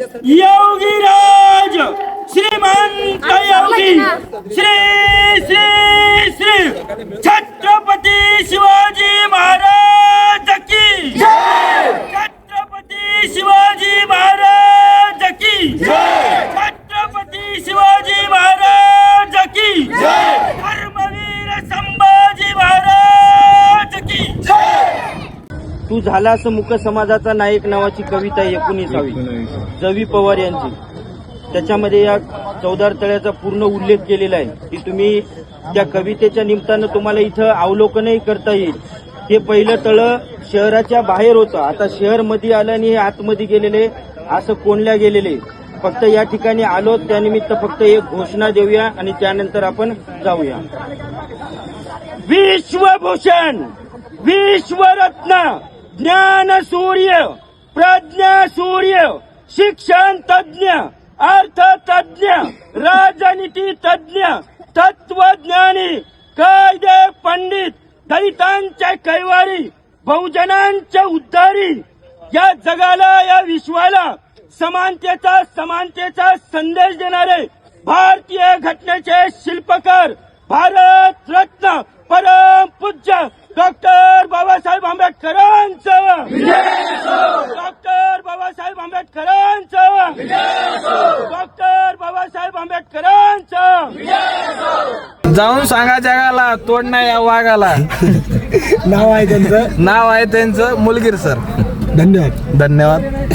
योगीराज श्रीमंत योगी. श्री श्री श्री. छत्रपती शिवाजी महाराज की. छत्रपती शिवाजी महाराज की. जय! तू झाला असं मुक समाजाचा नायक नावाची कविता आहे एकोणीसावी जवी पवार यांची. त्याच्यामध्ये या चौदार तळ्याचा पूर्ण उल्लेख केलेला आहे. की तुम्ही त्या कवितेच्या निमित्तानं तुम्हाला इथं अवलोकनही करता येईल. हे पहिलं तळ शहराच्या बाहेर होतं. आता शहरमध्ये आलं आणि हे आतमध्ये गेलेले असं कोणल्या गेलेले. फक्त या ठिकाणी आलो त्यानिमित्त फक्त एक घोषणा देऊया आणि त्यानंतर आपण जाऊया. विश्वभूषण विश्वरत्न! ज्ञान सूर्य प्रज्ञा सूर्य शिक्षण तज्ञ अर्थ तज्ञ राजनीती तज्ञ तत्वज्ञानी कायदे पंडित दलितांच्या कैवारी बहुजनांच्या उद्धारी या जगाला या विश्वाला समानतेचा समानतेचा संदेश देणारे भारतीय घटनेचे शिल्पकार भारत रत्न परम पूज्य डॉक्टर बाबासाहेब आंबेडकरांचं. डॉक्टर बाबासाहेब आंबेडकरांचं. डॉक्टर बाबासाहेब आंबेडकरांचं. जाऊन सांगा जगाला तोडण्या या वाघाला. नाव आहे त्यांचं. नाव आहे त्यांचं मुलगीर सर. धन्यवाद. धन्यवाद.